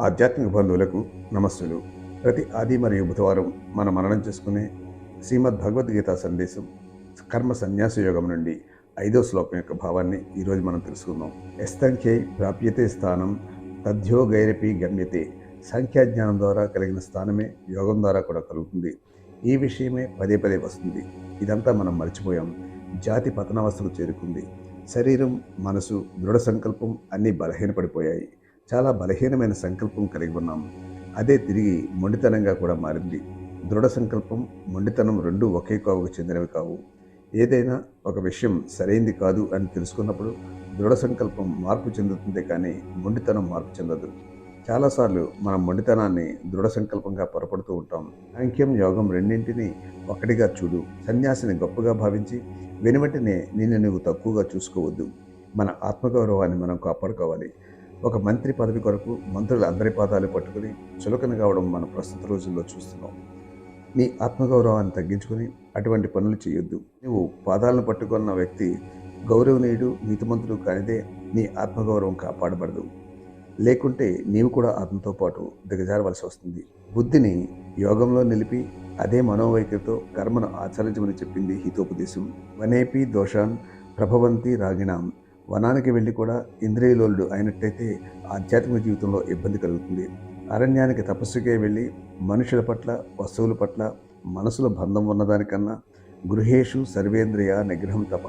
ఆధ్యాత్మిక బంధువులకు నమస్సులు. ప్రతి ఆది మరియు బుధవారం మనం మననం చేసుకునే శ్రీమద్ భగవద్గీత సందేశం కర్మ సన్యాస యోగం నుండి ఐదో శ్లోకం యొక్క భావాన్ని ఈరోజు మనం తెలుసుకుందాం. ఎస్తంఖ్యై ప్రాప్యతే స్థానం తథ్యోగైరపి గమ్యతే సంఖ్యాజ్ఞానం ద్వారా కలిగిన స్థానమే యోగం ద్వారా కూడా కలుగుతుంది. ఈ విషయమే పదే పదే వస్తుంది. ఇదంతా మనం మర్చిపోయాం. జాతి పతనావస్థకు చేరుకుంది. శరీరం మనసు దృఢ సంకల్పం అన్నీ బలహీనపడిపోయాయి. చాలా బలహీనమైన సంకల్పం కలిగి ఉన్నాం. అదే తిరిగి మొండితనంగా కూడా మారింది. దృఢ సంకల్పం మొండితనం రెండూ ఒకే కోవకు చెందినవి కావు. ఏదైనా ఒక విషయం సరైంది కాదు అని తెలుసుకున్నప్పుడు దృఢ సంకల్పం మార్పు చెందుతుంది కానీ మొండితనం మార్పు చెందదు. చాలాసార్లు మనం మొండితనాన్ని దృఢ సంకల్పంగా పొరపడుతూ ఉంటాం. సాంఖ్యం యోగం రెండింటినీ ఒకటిగా చూడు సన్యాసిని గొప్పగా భావించి వెనువెంటనే నిన్ను నువ్వు తక్కువగా చూసుకోవద్దు. మన ఆత్మగౌరవాన్ని మనం కాపాడుకోవాలి. ఒక మంత్రి పదవి కొరకు మంత్రులు అందరి పాదాలు పట్టుకుని చులకన కావడం మనం ప్రస్తుత రోజుల్లో చూస్తున్నాం. నీ ఆత్మగౌరవాన్ని తగ్గించుకుని అటువంటి పనులు చేయొద్దు. నువ్వు పాదాలను పట్టుకున్న వ్యక్తి గౌరవనీయుడు నీతిమంతుడు కానిదే నీ ఆత్మగౌరవం కాపాడబడదు. లేకుంటే నీవు కూడా ఆత్మతో పాటు దిగజారవలసి వస్తుంది. బుద్ధిని యోగంలో నిలిపి అదే మనోవైఖరితో కర్మను ఆచరించమని చెప్పింది హితోపదేశం. వనేపి దోషాన్ ప్రభవంతి రాగిణాం. వనానికి వెళ్ళి కూడా ఇంద్రియలోలుడు అయినట్టయితే ఆధ్యాత్మిక జీవితంలో ఇబ్బంది కలుగుతుంది. అరణ్యానికి తపస్సుకే వెళ్ళి మనుషుల పట్ల వస్తువుల పట్ల మనసులో బంధం ఉన్నదానికన్నా గృహేషు సర్వేంద్రియ నిగ్రహం తప.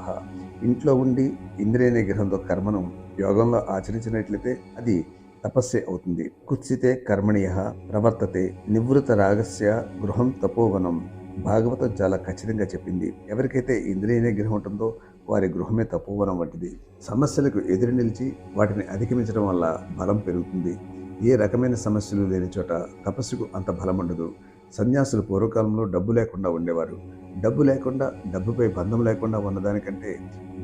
ఇంట్లో ఉండి ఇంద్రియ నిగ్రహంతో కర్మను యోగంలో ఆచరించినట్లయితే అది తపస్సే అవుతుంది. కుత్సితే కర్మణీయ ప్రవర్తతే నివృత రాగస్య గృహం తపోవనం. భాగవతం చాలా ఖచ్చితంగా చెప్పింది. ఎవరికైతే ఇంద్రియ నిగ్రహం ఉంటుందో వారి గృహమే తపోవనం వంటిది. సమస్యలకు ఎదురు నిలిచి వాటిని అధిగమించడం వల్ల బలం పెరుగుతుంది. ఏ రకమైన సమస్యలు లేని చోట తపస్సుకు అంత బలం ఉండదు. సన్యాసులు పూర్వకాలంలో డబ్బు లేకుండా ఉండేవారు. డబ్బు లేకుండా డబ్బుపై బంధం లేకుండా ఉన్నదానికంటే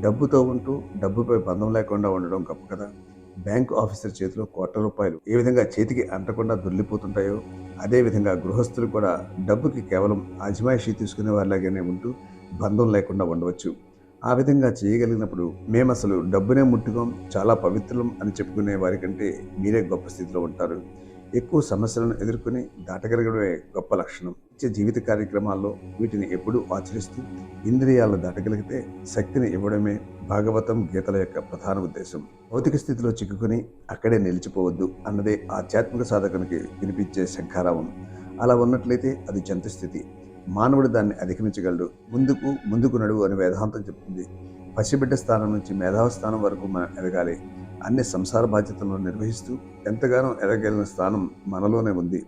డబ్బుతో ఉంటూ డబ్బుపై బంధం లేకుండా ఉండడం గొప్ప కదా. బ్యాంకు ఆఫీసర్ చేతిలో కోట్ల రూపాయలు ఏ విధంగా చేతికి అంటకుండా దొర్లిపోతుంటాయో అదేవిధంగా గృహస్థులు కూడా డబ్బుకి కేవలం అజమాయిషీ తీసుకునే వారిలాగానే ఉంటూ బంధం లేకుండా ఉండవచ్చు. ఆ విధంగా చేయగలిగినప్పుడు మేము అసలు డబ్బునే ముట్టుకోం చాలా పవిత్రం అని చెప్పుకునే వారికంటే మీరే గొప్ప స్థితిలో ఉంటారు. ఎక్కువ సమస్యలను ఎదుర్కొని దాటగలగడమే గొప్ప లక్షణం. ఇచ్చే జీవిత కార్యక్రమాల్లో వీటిని ఎప్పుడూ ఆచరిస్తూ ఇంద్రియాలను దాటగలిగితే శక్తిని ఇవ్వడమే భాగవతం గీతల యొక్క ప్రధాన ఉద్దేశం. భౌతిక స్థితిలో చిక్కుకుని అక్కడే నిలిచిపోవద్దు అన్నదే ఆధ్యాత్మిక సాధకునికి వినిపించే శంఖారావం. అలా ఉన్నట్లయితే అది జంతు స్థితి. మానవుడు దాన్ని అధిగమించగలడు. ముందుకు ముందుకు నడువు అని వేదాంతం చెప్తుంది. పసిబిడ్డ స్థానం నుంచి మేధావ స్థానం వరకు మనం ఎదగాలి. అన్ని సంసార బాధ్యతలను నిర్వహిస్తూ ఎంతగానో ఎదగలిగిన స్థానం మనలోనే ఉంది.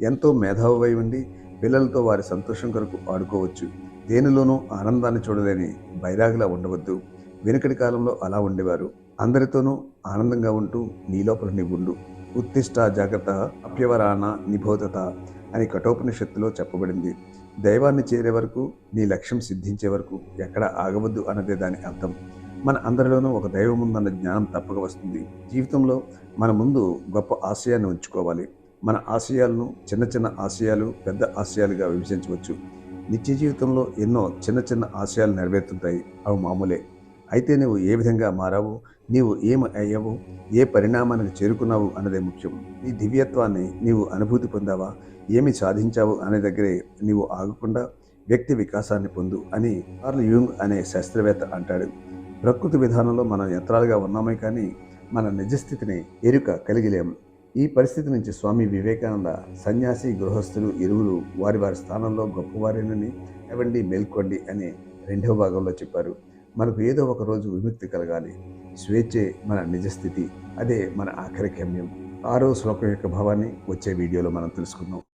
ఎంతో మేధావై ఉండి పిల్లలతో వారి సంతోషం కొరకు ఆడుకోవచ్చు. దేనిలోనూ ఆనందాన్ని చూడలేని బైరాగిలా ఉండవద్దు. వెనుకటి కాలంలో అలా ఉండేవారు. అందరితోనూ ఆనందంగా ఉంటూ నీ లోపల నీవుండు ఉత్తిష్ట జాగ్రత్త అప్యవరాణ నిబోధత అని కఠోపనిషత్తులో చెప్పబడింది. దైవాన్ని చేరే వరకు నీ లక్ష్యం సిద్ధించే వరకు ఎక్కడ ఆగవద్దు అన్నదే దాని అర్థం. మన అందరిలోనూ ఒక దైవం ఉందన్న జ్ఞానం తప్పక వస్తుంది. జీవితంలో మన ముందు గొప్ప ఆశయాన్ని ఉంచుకోవాలి. మన ఆశయాలను చిన్న చిన్న ఆశయాలు పెద్ద ఆశయాలుగా విభజించవచ్చు. నిత్య జీవితంలో ఎన్నో చిన్న చిన్న ఆశయాలు నెరవేరుతుంటాయి. అవి మామూలే. అయితే నువ్వు ఏ విధంగా మారావు? నీవు ఏమి అయ్యావు? ఏ పరిణామానికి చేరుకున్నావు అన్నదే ముఖ్యం. నీ దివ్యత్వాన్ని నీవు అనుభూతి పొందావా? ఏమి సాధించావు అనే దగ్గరే నీవు ఆగకుండా వ్యక్తి వికాసాన్ని పొందు అని కార్ల్ యూంగ్ అనే శాస్త్రవేత్త అంటాడు. ప్రకృతి విధానంలో మనం యంత్రాలుగా ఉన్నామే కానీ మన నిజస్థితిని ఎరుక కలిగిలేము ఈ పరిస్థితి నుంచి స్వామి వివేకానంద సన్యాసి గృహస్థులు ఇరువురు వారి వారి స్థానంలో గొప్పవారేనని ఎవండి మేల్కోండి అని రెండవ భాగంలో చెప్పారు. మనకు ఏదో ఒక రోజు విముక్తి కలగాలి. స్వేచ్ఛే మన నిజస్థితి. అదే మన ఆఖరి గమ్యం. ఆరో శ్లోకం యొక్క భావాన్ని వచ్చే వీడియోలో మనం తెలుసుకుందాం.